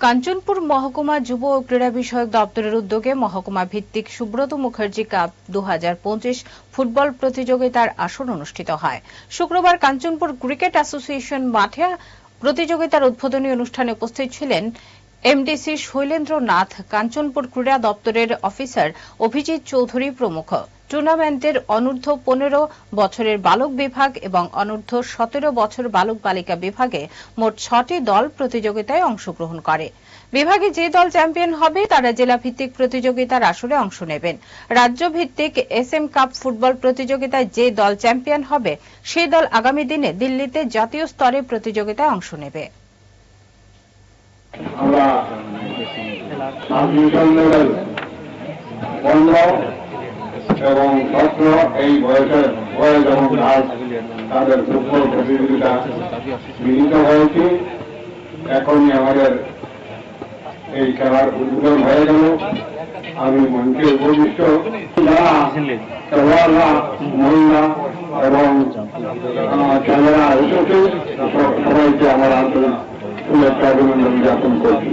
কাঞ্চনপুর মহকুমা যুব ও ক্রীড়া বিষয়ক দপ্তরের উদ্যোগে মহকুমা ভিত্তিক সুব্রত মুখার্জি কাপ দুহাজার পঁচিশ ফুটবল প্রতিযোগিতার আসর অনুষ্ঠিত হয়। শুক্রবার কাঞ্চনপুর ক্রিকেট অ্যাসোসিয়েশন মাঠে প্রতিযোগিতার উদ্বোধনী অনুষ্ঠানে উপস্থিত ছিলেন এমডিসি শৈলেন্দ্র নাথ কাঞ্চনপুর ক্রীড়া দপ্তরের অফিসার অভিজিৎ চৌধুরী প্রমুখ। টুর্নামেন্টের অনূর্ধ্ব পনেরো বছরের বালক বিভাগ এবং অনূর্ধ্ব সতেরো বছর বালক বালিকা বিভাগে মোট ছটি দল প্রতিযোগিতায় অংশগ্রহণ করে। বিভাগে যে দল চ্যাম্পিয়ন হবে, তারা জেলা ভিত্তিক প্রতিযোগিতার আসরে অংশ নেবেন। রাজ্য ভিত্তিক এস এম কাপ ফুটবল প্রতিযোগিতায় যে দল চ্যাম্পিয়ন হবে সেই দল আগামী দিনে দিল্লিতে জাতীয় স্তরে প্রতিযোগিতায় অংশ নেবে। আমরা এবং সতেরো এই বয়সের বয়স এবং আজ তাদের ফুটবল প্রতিযোগিতা মিলিত হয়েছি। এখনই আমাদের এই খেলার উদ্বোধন হয়ে গেল। আমি মঞ্চে উপবিষ্ট। মহিলা এবং ছেলেরা এসেছে, সবাইকে আমার আন্তরিক শুভেচ্ছা, অভিনন্দন জ্ঞাপন করছি।